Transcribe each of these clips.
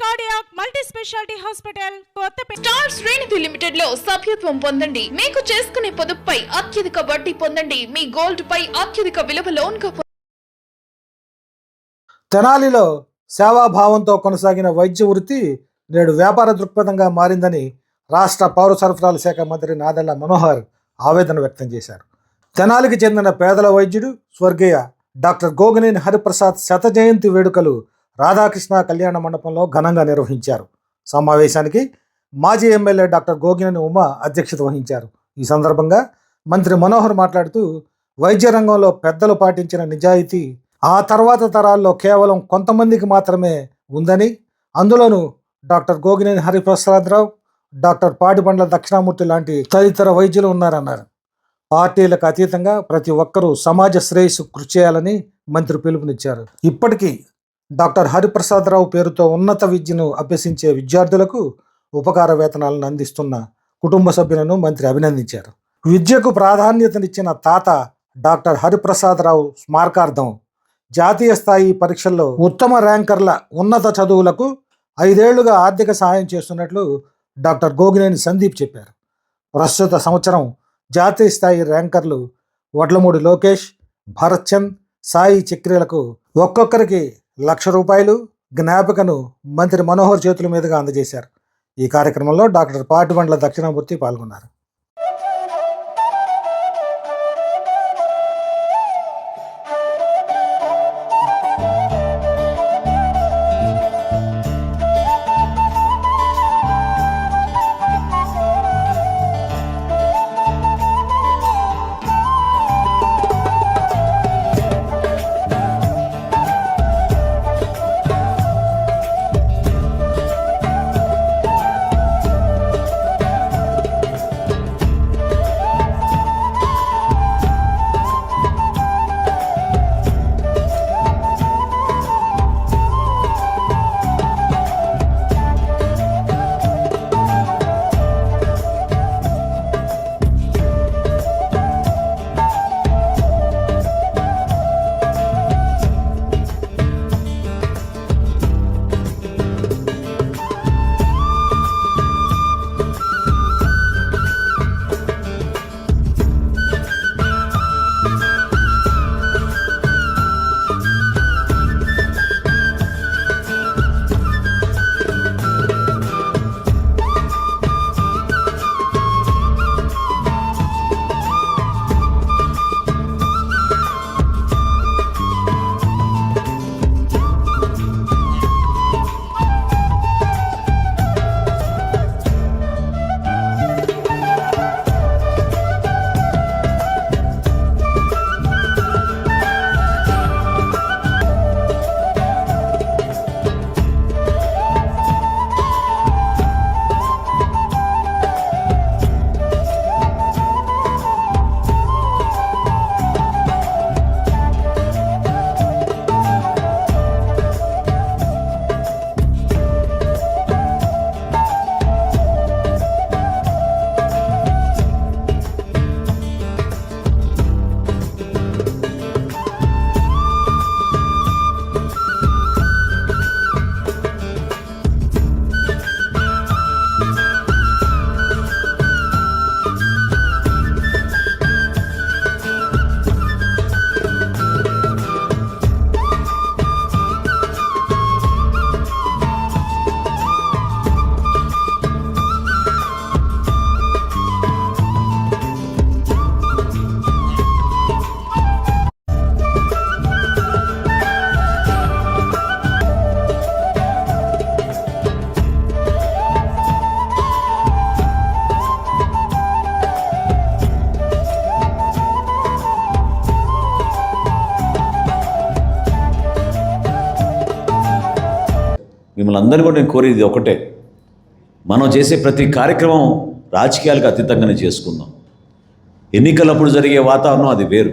Cardiac multi speciality hospital Kothapeta star Srenidhi లిమిటెడ్లో సభ్యత్వం పొందండి. మీకు చేసుకునే పొదుపుపై అత్యధిక వడ్డీ పొందండి. మీ గోల్డ్ పై అత్యధిక విలువ లోన్గా తెనాలిలో సేవాభావంతో కొనసాగిన వైద్య వృత్తి నేడు వ్యాపార దృక్పథంగా మారిందని రాష్ట్ర పౌర సరఫరాల శాఖ మంత్రి నాదెళ్ళ మనోహర్ ఆవేదన వ్యక్తం చేశారు. తెనాలికి చెందిన పేదల వైద్యుడు స్వర్గీయ డాక్టర్ గోగనేని హరిప్రసాద్ శత జయంతి వేడుకలు రాధాకృష్ణ కళ్యాణ మండపంలో ఘనంగా నిర్వహించారు. సమావేశానికి మాజీ ఎమ్మెల్యే డాక్టర్ గోగినేని ఉమా అధ్యక్షత వహించారు. ఈ సందర్భంగా మంత్రి మనోహర్ మాట్లాడుతూ వైద్య రంగంలో పెద్దలు పాటించిన నిజాయితీ ఆ తర్వాత తరాల్లో కేవలం కొంతమందికి మాత్రమే ఉందని అందులోనూ డాక్టర్ గోగినేని హరిప్రసాదరావు డాక్టర్ పాటిబండ్ల దక్షిణామూర్తి లాంటి తదితర వైద్యులు ఉన్నారన్నారు. పార్టీలకు అతీతంగా ప్రతి ఒక్కరూ సమాజ శ్రేయస్సు కృషి చేయాలని మంత్రి పిలుపునిచ్చారు. ఇప్పటికీ డాక్టర్ హరిప్రసాదరావు పేరుతో ఉన్నత విద్యను అభ్యసించే విద్యార్థులకు ఉపకార వేతనాలను అందిస్తున్న కుటుంబ సభ్యులను మంత్రి అభినందించారు. విద్యకు ప్రాధాన్యతనిచ్చిన తాత డాక్టర్ హరిప్రసాదరావు స్మారకార్థం జాతీయ స్థాయి పరీక్షల్లో ఉత్తమ ర్యాంకర్ల ఉన్నత చదువులకు ఐదేళ్ళుగా ఆర్థిక సహాయం చేస్తున్నట్లు డాక్టర్ గోగినేని సందీప్ చెప్పారు. ప్రస్తుత సంవత్సరం జాతీయ స్థాయి ర్యాంకర్లు వడ్లమూడి లోకేష్ భరత్ చంద్ సాయి చక్రీలకు ఒక్కొక్కరికి లక్ష రూపాయలు జ్ఞాపికను మంత్రి మనోహర్ చేతుల మీదుగా అందజేశారు. ఈ కార్యక్రమంలో డాక్టర్ పాటిబండ్ల దక్షిణామూర్తి పాల్గొన్నారు. మిమ్మల్ని అందరూ కూడా నేను కోరేది ఒకటే. మనం చేసే ప్రతి కార్యక్రమం రాజకీయాలకు అతీతంగానే చేసుకుందాం. ఎన్నికలప్పుడు జరిగే వాతావరణం అది వేరు.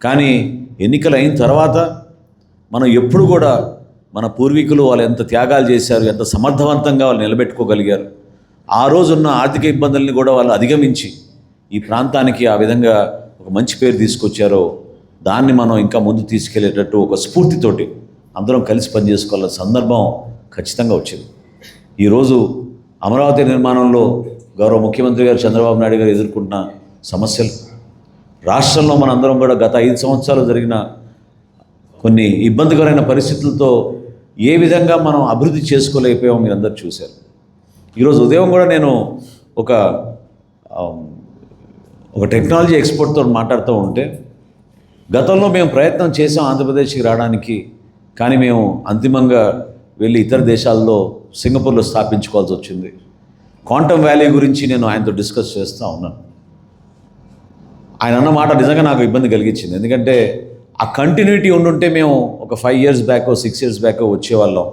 కానీ ఎన్నికలు అయిన తర్వాత మనం ఎప్పుడు కూడా మన పూర్వీకులు వాళ్ళు ఎంత త్యాగాలు చేశారు ఎంత సమర్థవంతంగా వాళ్ళు నిలబెట్టుకోగలిగారు ఆ రోజున్న ఆర్థిక ఇబ్బందుల్ని కూడా వాళ్ళు అధిగమించి ఈ ప్రాంతానికి ఆ విధంగా ఒక మంచి పేరు తీసుకొచ్చారో దాన్ని మనం ఇంకా ముందు తీసుకెళ్ళేటట్టు ఒక స్ఫూర్తితోటి అందరం కలిసి పనిచేసుకోవాల సందర్భం ఖచ్చితంగా వచ్చింది. ఈరోజు అమరావతి నిర్మాణంలో గౌరవ ముఖ్యమంత్రి గారు చంద్రబాబు నాయుడు గారు ఎదుర్కొంటున్న సమస్యలు రాష్ట్రంలో మనందరం కూడా గత ఐదు సంవత్సరాలు జరిగిన కొన్ని ఇబ్బందికరమైన పరిస్థితులతో ఏ విధంగా మనం అభివృద్ధి చేసుకోలేకపోయామో మీరు అందరు చూశారు ఈరోజు ఉదయం కూడా నేను ఒక ఒక టెక్నాలజీ ఎక్స్పర్ట్తో మాట్లాడుతూ ఉంటే గతంలో మేము ప్రయత్నం చేసాం ఆంధ్రప్రదేశ్కి రావడానికి కానీ మేము అంతిమంగా వెళ్ళి ఇతర దేశాల్లో సింగపూర్లో స్థాపించుకోవాల్సి వచ్చింది. క్వాంటమ్ వ్యాలీ గురించి నేను ఆయనతో డిస్కస్ చేస్తూ ఉన్నాను. ఆయన అన్న మాట నిజంగా నాకు ఇబ్బంది కలిగించింది. ఎందుకంటే ఆ కంటిన్యూటీ ఉండుంటే మేము ఒక five years back six years back వచ్చేవాళ్ళం.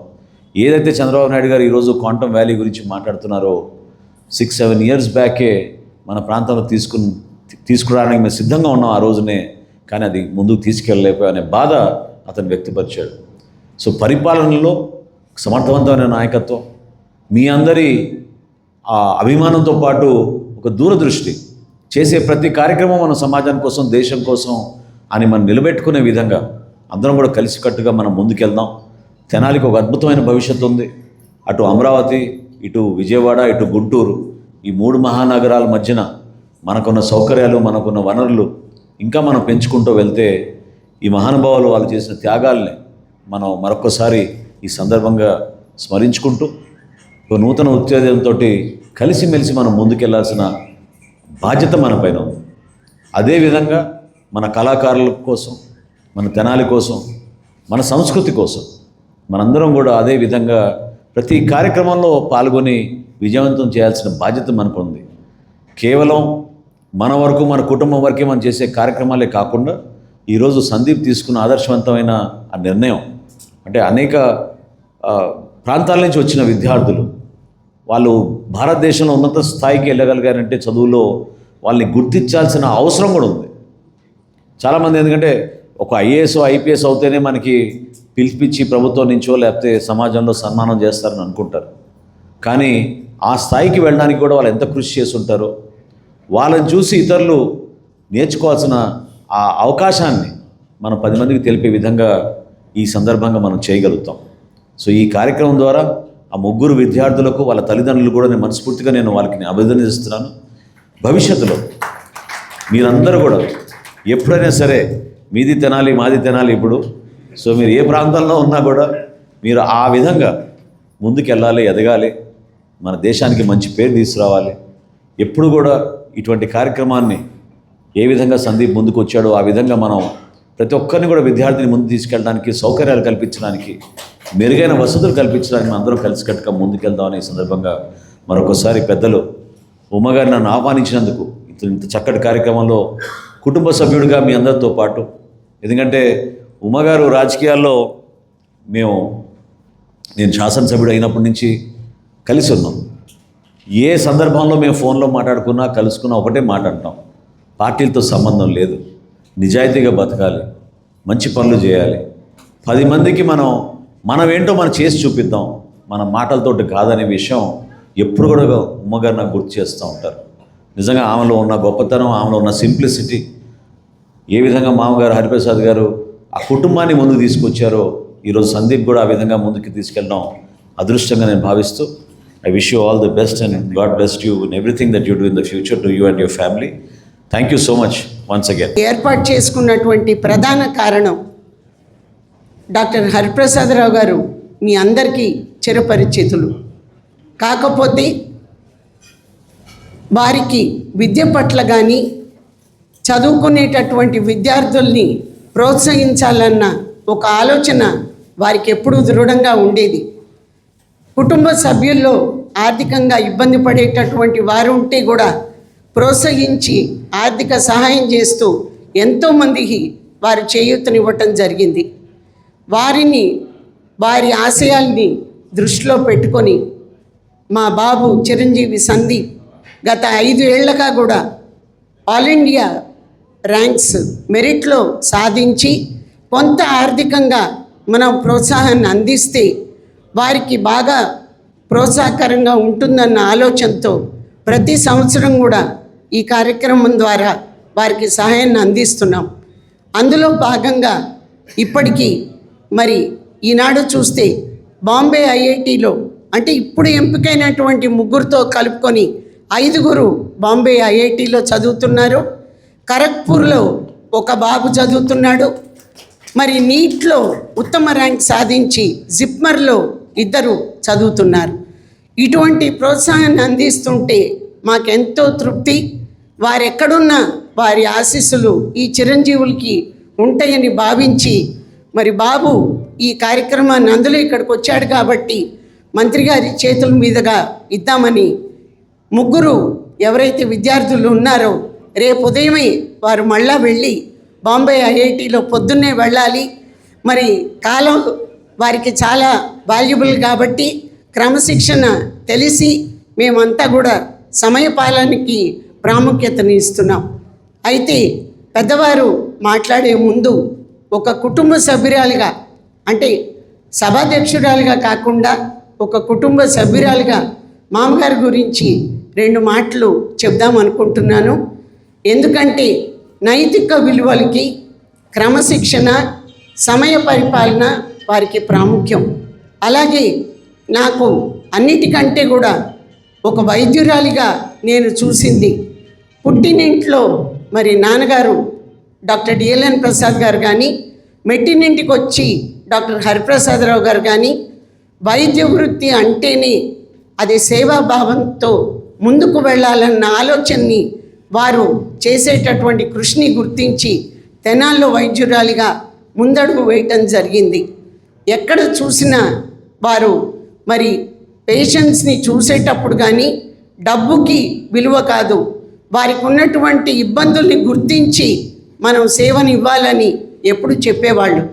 ఏదైతే చంద్రబాబు నాయుడు గారు ఈరోజు క్వాంటమ్ వ్యాలీ గురించి మాట్లాడుతున్నారో సిక్స్ సెవెన్ ఇయర్స్ బ్యాకే మన ప్రాంతంలో తీసుకుని తీసుకురావడానికి మేము సిద్ధంగా ఉన్నాం ఆ రోజునే కానీ అది ముందుకు తీసుకెళ్ళలేకపోయా అనే బాధ అతను వ్యక్తపరిచాడు. సో పరిపాలనలో సమర్థవంతమైన నాయకత్వం. మీ అందరి ఆ అభిమానంతో పాటు ఒక దూరదృష్టి చేసే ప్రతి కార్యక్రమం మన సమాజం కోసం దేశం కోసం అని మనం నిలబెట్టుకునే విధంగా అందరం కూడా కలిసికట్టుగా మనం ముందుకెళ్దాం. తెనాలికి ఒక అద్భుతమైన భవిష్యత్తు ఉంది. అటు అమరావతి ఇటు విజయవాడ ఇటు గుంటూరు ఈ మూడు మహానగరాల మధ్యన మనకున్న సౌకర్యాలు మనకున్న వనరులు ఇంకా మనం పెంచుకుంటూ వెళ్తే ఈ మహానుభావులు వాళ్ళు చేసిన త్యాగాల్ని మనం మరొకసారి ఈ సందర్భంగా స్మరించుకుంటూ ఒక నూతన ఉత్తేజంతో కలిసిమెలిసి మనం ముందుకెళ్ళాల్సిన బాధ్యత మన పైన ఉంది. అదేవిధంగా మన కళాకారుల కోసం మన తెనాలి కోసం మన సంస్కృతి కోసం మనందరం కూడా అదే విధంగా ప్రతి కార్యక్రమంలో పాల్గొని విజయవంతం చేయాల్సిన బాధ్యత మనకు ఉంది. కేవలం మన వరకు మన కుటుంబం వరకే మనం చేసే కార్యక్రమాలే కాకుండా ఈరోజు సందీప్ తీసుకున్న ఆదర్శవంతమైన ఆ నిర్ణయం అంటే అనేక ప్రాంతాల నుంచి వచ్చిన విద్యార్థులు వాళ్ళు భారతదేశంలో ఉన్నత స్థాయికి వెళ్ళగలిగారంటే చదువులో వాళ్ళని గుర్తించాల్సిన అవసరం కూడా ఉంది. చాలామంది ఎందుకంటే ఒక ఐఏఎస్ ఐపీఎస్ అవుతేనే మనకి పిలిపించి ప్రభుత్వం నుంచో లేకపోతే సమాజంలో సన్మానం చేస్తారని అనుకుంటారు. కానీ ఆ స్థాయికి వెళ్ళడానికి కూడా వాళ్ళు ఎంత కృషి చేసి ఉంటారో వాళ్ళని చూసి ఇతరులు నేర్చుకోవాల్సిన ఆ అవకాశాన్ని మనం పది మందికి తెలిపే విధంగా ఈ సందర్భంగా మనం చేయగలుగుతాం. సో ఈ కార్యక్రమం ద్వారా ఆ ముగ్గురు విద్యార్థులకు వాళ్ళ తల్లిదండ్రులు కూడా నేను మనస్ఫూర్తిగా నేను వాళ్ళకి అభినందిస్తున్నాను భవిష్యత్తులో మీరందరూ కూడా ఎప్పుడైనా సరే మీది తినాలి మాది తినాలి ఇప్పుడు. సో మీరు ఏ ప్రాంతంలో ఉన్నా కూడా మీరు ఆ విధంగా ముందుకెళ్ళాలి ఎదగాలి. మన దేశానికి మంచి పేరు తీసుకురావాలి. ఎప్పుడు కూడా ఇటువంటి కార్యక్రమాన్ని ఏ విధంగా సందీప్ ముందుకు వచ్చాడో ఆ విధంగా మనం ప్రతి ఒక్కరిని కూడా విద్యార్థిని ముందు తీసుకెళ్ళడానికి సౌకర్యాలు కల్పించడానికి మెరుగైన వసతులు కల్పించడానికి మనం కలిసి కలిసికట్టుగా ముందుకెళ్దాం అనే సందర్భంగా మరొకసారి పెద్దలు ఉమ్మగారు నన్ను ఆహ్వానించినందుకు ఇంత ఇంత చక్కటి కార్యక్రమంలో కుటుంబ సభ్యుడిగా మీ అందరితో పాటు. ఎందుకంటే ఉమ్మగారు రాజకీయాల్లో మేము నేను శాసనసభ్యుడు అయినప్పటి నుంచి కలిసి ఉన్నాం. ఏ సందర్భంలో మేము ఫోన్లో మాట్లాడుకున్నా కలుసుకున్నా ఒకటే మాట అంటాం. పార్టీలతో సంబంధం లేదు. నిజాయితీగా బతకాలి. మంచి పనులు చేయాలి. పది మందికి మనం మనం ఏంటో మనం చేసి చూపిద్దాం. మన మాటలతోటి కాదనే విషయం ఎప్పుడు కూడా ఉమ్మగారు నాకు గుర్తు చేస్తూ ఉంటారు. నిజంగా ఆమెలో ఉన్న గొప్పతనం ఆమెలో ఉన్న సింప్లిసిటీ ఏ విధంగా మామగారు హరిప్రసాద్ గారు ఆ కుటుంబాన్ని ముందుకు తీసుకొచ్చారో ఈరోజు సందీప్ కూడా ఆ విధంగా ముందుకు తీసుకెళ్ళడం అదృష్టంగా నేను భావిస్తూ I wish you all the best and God best you in everything that you do in the future to you and your family thank you so much once again ఏర్పాటు చేసుకున్నటువంటి ప్రధాన కారణం డాక్టర్ హరిప్రసాదరావు గారు మీ అందరికీ చిరపరిచితులు. కాకపోతే వారికి విద్య పట్ల కానీ చదువుకునేటటువంటి విద్యార్థుల్ని ప్రోత్సహించాలన్న ఒక ఆలోచన వారికి ఎప్పుడూ దృఢంగా ఉండేది. కుటుంబ సభ్యుల్లో ఆర్థికంగా ఇబ్బంది పడేటటువంటి వారు ఉంటే కూడా ప్రోత్సహించి ఆర్థిక సహాయం చేస్తూ ఎంతోమందికి వారు చేయూతనివ్వటం జరిగింది. వారిని వారి ఆశయాల్ని దృష్టిలో పెట్టుకొని మా బాబు చిరంజీవి సందీప్ గత ఐదు ఏళ్ళగా కూడా ఆల్ ఇండియా ర్యాంక్స్ మెరిట్లో సాధించి కొంత ఆర్థికంగా మనం ప్రోత్సాహాన్ని అందిస్తే వారికి బాగా ప్రోత్సాహకరంగా ఉంటుందన్న ఆలోచనతో ప్రతి సంవత్సరం కూడా ఈ కార్యక్రమం ద్వారా వారికి సహాయాన్ని అందిస్తున్నాం. అందులో భాగంగా ఇప్పటికీ మరి ఈనాడు చూస్తే బాంబే ఐఐటిలో అంటే ఇప్పుడు ఎంపికైనటువంటి ముగ్గురితో కలుపుకొని ఐదుగురు బాంబే ఐఐటిలో చదువుతున్నారు. ఖరగ్పూర్లో ఒక బాబు చదువుతున్నాడు. మరి నీట్లో ఉత్తమ ర్యాంక్ సాధించి జిప్మర్లో ఇద్దరు చదువుతున్నారు. ఇటువంటి ప్రోత్సాహాన్ని అందిస్తుంటే మాకెంతో తృప్తి. వారెక్కడున్న వారి ఆశీస్సులు ఈ చిరంజీవులకి ఉంటాయని భావించి మరి బాబు ఈ కార్యక్రమాన్ని అందులో ఇక్కడికి వచ్చాడు కాబట్టి మంత్రి గారి చేతుల మీదుగా ఇద్దామని ముగ్గురు ఎవరైతే విద్యార్థులు ఉన్నారో రేపు ఉదయమే వారు మళ్ళా వెళ్ళి బాంబే ఐఐటిలో పొద్దున్నే వెళ్ళాలి. మరి కాలం వారికి చాలా వాల్యుబుల్ కాబట్టి క్రమశిక్షణ తెలిసి మేమంతా కూడా సమయపాలనకి ప్రాముఖ్యతని ఇస్తున్నాం. అయితే పెద్దవారు మాట్లాడే ముందు ఒక కుటుంబ సభ్యురాలుగా అంటే సభాధ్యక్షురాలుగా కాకుండా ఒక కుటుంబ సభ్యురాలుగా మామగారి గురించి రెండు మాటలు చెప్దాం అనుకుంటున్నాను. ఎందుకంటే నైతిక విలువలకి క్రమశిక్షణ సమయ పరిపాలన వారికి ప్రాముఖ్యం. అలాగే నాకు అన్నిటికంటే కూడా ఒక వైద్యురాలిగా నేను చూసింది పుట్టినింట్లో మరి నాన్నగారు డాక్టర్ డిఎల్ఎన్ ప్రసాద్ గారు కానీ మెట్టినింటికి వచ్చి డాక్టర్ హరిప్రసాదరావు గారు కానీ వైద్య వృత్తి అంటేనే అది సేవాభావంతో ముందుకు వెళ్ళాలన్న ఆలోచనని వారు చేసేటటువంటి కృషిని గుర్తించి తెనాల్లో వైద్యురాలిగా ముందడుగు వేయటం జరిగింది. ఎక్కడ చూసినా వారు మరి పేషెంట్స్ని చూసేటప్పుడు కానీ డబ్బుకి విలువ కాదు. వారికి ఉన్నటువంటి ఇబ్బందుల్ని గుర్తించి మనం సేవని ఇవ్వాలని ఎప్పుడు చెప్పేవాళ్ళు.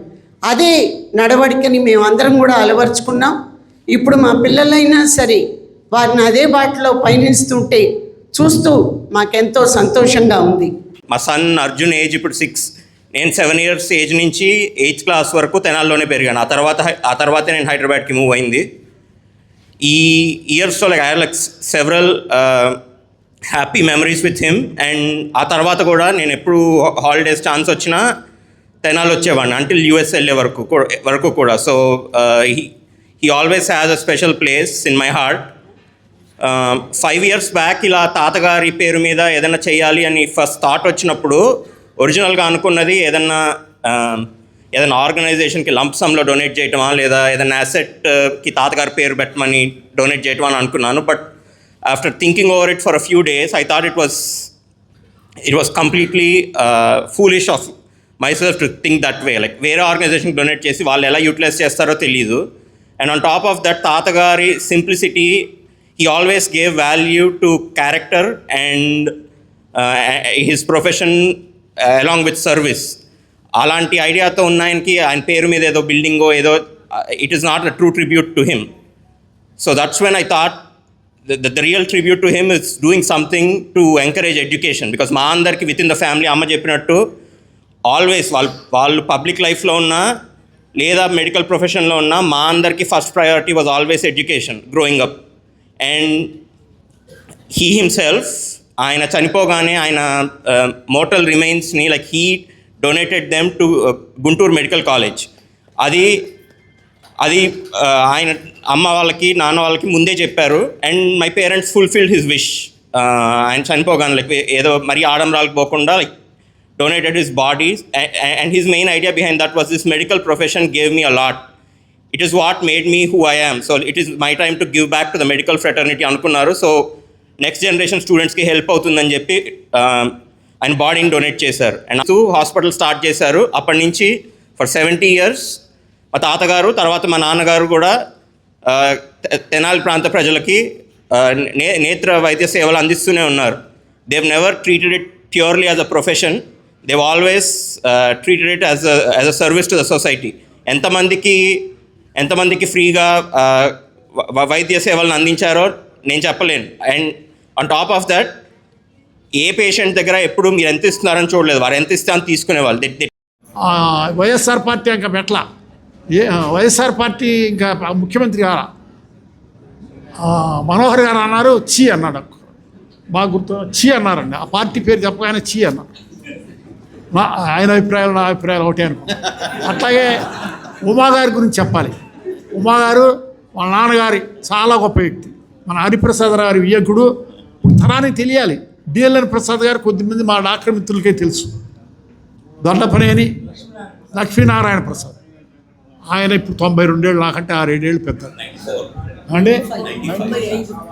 అదే నడవడికని మేమందరం కూడా అలవర్చుకున్నాం. ఇప్పుడు మా పిల్లలైనా సరే వారిని అదే బాటలో పయనిస్తుంటే చూస్తూ మాకెంతో సంతోషంగా ఉంది. మా సన్ అర్జున్ ఏజ్ ఇప్పుడు సిక్స్ నేను సెవెన్ ఇయర్స్ ఏజ్ నుంచి ఎయిత్ క్లాస్ వరకు తెనాల్లోనే పెరిగాను. ఆ తర్వాత ఆ తర్వాత నేను హైదరాబాద్కి మూవ్ అయింది. ఈ ఇయర్స్లో like I like several happy memories with him and ఆ తర్వాత కూడా నేను ఎప్పుడు హాలిడేస్ ఛాన్స్ వచ్చినా తెనాలి వచ్చేవాడిని అంటిల్ యూఎస్ వెళ్ళే వరకు వరకు కూడా. So he always has a special place in my heart five years back ఇలా తాతగారి పేరు మీద ఏదైనా చేయాలి అని ఫస్ట్ థాట్ వచ్చినప్పుడు ఒరిజినల్గా అనుకున్నది ఏదన్నా ఏదైనా ఆర్గనైజేషన్కి లంప్సమ్లో డొనేట్ చేయటమా లేదా ఏదైనా అసెట్కి uh, తాతగారి పేరు పెట్టమని డొనేట్ చేయటమా అని అనుకున్నాను. But after thinking over it for a few days I thought it was it was completely foolish of myself to think that way like వేరే ఆర్గనైజేషన్కి డొనేట్ చేసి వాళ్ళు ఎలా యూటిలైజ్ చేస్తారో తెలియదు and on top of that తాతగారి simplicity he always gave value to character and his profession along with service అలాంటి ఐడియాతో ఉన్న ఆయనకి ఆయన పేరు మీద ఏదో బిల్డింగో ఏదో it is not a true tribute to him So that's when I thought the, the, the real tribute to him is doing something to encourage education. Because మా అందరికి విత్ ఇన్ ద ఫ్యామిలీ అమ్మ చెప్పినట్టు always వాళ్ళు వాళ్ళు public లైఫ్లో ఉన్నా లేదా medical ప్రొఫెషన్లో ఉన్నా మా అందరికి first priority was always education growing up and he himself ఆయన చనిపోగానే ఆయన mortal రిమైన్స్ని like he donated them to Guntur medical college అది అది ఆయన అమ్మ వాళ్ళకి నాన్న వాళ్ళకి ముందే చెప్పారు. And my parents fulfilled his wish ఆయన చనిపోగానే లైక్ ఏదో మరీ ఆడంబరాలకు పోకుండా like donated his bodies and his main idea behind that was this medical profession gave me a lot it is what made me who I am so it is my time to give back to the medical fraternity అనుకున్నారు. So next generation స్టూడెంట్స్కి help అవుతుందని చెప్పి ఆయన బాడీని donate చేశారు. And hospital start చేశారు. అప్పటి నుంచి ఫర్ సెవెంటీ ఇయర్స్ మా తాతగారు తర్వాత మా నాన్నగారు కూడా తెనాలి ప్రాంత ప్రజలకి నే నేత్ర వైద్య సేవలు అందిస్తూనే ఉన్నారు. They never treated it purely as a profession they always treated it as as a service to the society ఎంతమందికి ఎంతమందికి ఫ్రీగా వైద్య సేవలను అందించారో నేను చెప్పలేను. And on top of that a patient దగ్గర ఎప్పుడు మీరు ఎంత ఇస్తున్నారని చూడలేదు. వారు ఎంత ఇస్తే అని తీసుకునేవాళ్ళు. వైఎస్ఆర్ పార్టీ ఇంకా మెట్ల ఏ వైఎస్ఆర్ పార్టీ ఇంకా ముఖ్యమంత్రి గారు? మనోహర్ గారు అన్నారు చీ అన్నాడు. బాగా గుర్తు చీ అన్నారండి. ఆ పార్టీ పేరు చెప్పగానే చీ అన్నారు. నా ఆయన అభిప్రాయాలు నా అభిప్రాయాలు ఒకటే అనుకో. అట్లాగే ఉమాగారి గురించి చెప్పాలి. ఉమాగారు మా వాళ్ళ నాన్నగారి చాలా గొప్ప వ్యక్తి. మన హరిప్రసాద్ గారి వియ్యకుడు. ఇప్పుడు తరానికి తెలియాలి. డిఎల్ఎన్ ప్రసాద్ గారు కొద్దిమంది మా డాక్టర్ మిత్రులకే తెలుసు. దొండపనేని లక్ష్మీనారాయణ ప్రసాద్. ఆయన ఇప్పుడు తొంభై రెండేళ్ళు నాకంటే ఆరేడేళ్ళు పెద్ద అంటే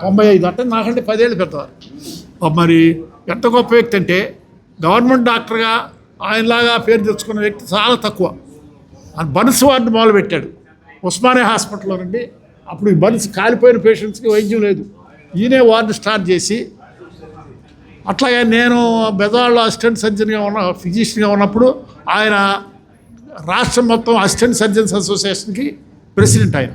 తొంభై ఐదు అంటే నాకంటే పదేళ్ళు పెద్దవారు. మరి ఎంత గొప్ప వ్యక్తి అంటే గవర్నమెంట్ డాక్టర్గా ఆయనలాగా పేరు తెచ్చుకున్న వ్యక్తి చాలా తక్కువ. ఆయన బన్స్ వార్డు మొదలుపెట్టాడు. ఉస్మానియా హాస్పిటల్లో నుండి. అప్పుడు ఈ బన్స్ కాలిపోయిన పేషెంట్స్కి వైద్యం లేదు. ఈయనే వార్డు స్టార్ట్ చేసి అట్లాగే నేను బెదవాళ్ళలో అసిస్టెంట్ సర్జన్గా ఉన్న ఫిజిషియన్గా ఉన్నప్పుడు ఆయన రాష్ట్రం మొత్తం అసిస్టెంట్ సర్జన్స్ అసోసియేషన్కి ప్రెసిడెంట్ ఆయన.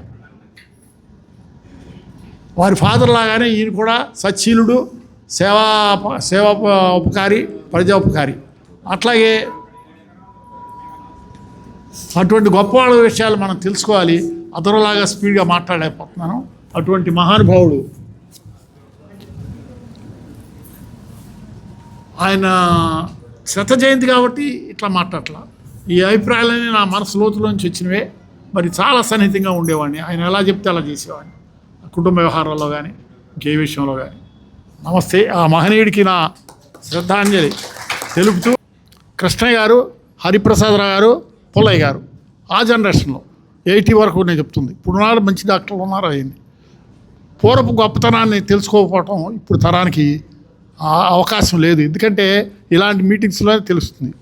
వారి ఫాదర్ లాగానే ఈయన కూడా సచ్చీలుడు సేవా సేవా ఉపకారి ప్రజోపకారి అట్లాగే అటువంటి గొప్ప వాళ్ళ విషయాలు మనం తెలుసుకోవాలి. అతరులాగా స్పీడ్గా మాట్లాడలేకపోతున్నాను. అటువంటి మహానుభావుడు ఆయన శత జయంతి కాబట్టి ఇట్లా మాట్లాడట్లా. ఈ అభిప్రాయాలన్నీ నా మనసు లోతులోంచి వచ్చినవే. మరి చాలా సన్నిహితంగా ఉండేవాడిని. ఆయన ఎలా చెప్తే అలా చేసేవాడిని. కుటుంబ వ్యవహారాల్లో కానీ ఇంకే విషయంలో కానీ నమస్తే. ఆ మహనీయుడికి నా శ్రద్ధాంజలి తెలుపుతూ కృష్ణయ్య గారు హరిప్రసాదరావు గారు పుల్లయ్య గారు ఆ జనరేషన్లో ఎయిటీ వరకు నేను చెప్తుంది. ఇప్పుడు నాడు మంచి డాక్టర్లు ఉన్నారు అయ్యింది పూర్వపు గొప్పతనాన్ని తెలుసుకోకపోవటం ఇప్పుడు తరానికి అవకాశం లేదు. ఎందుకంటే ఇలాంటి మీటింగ్స్లోనే తెలుస్తుంది.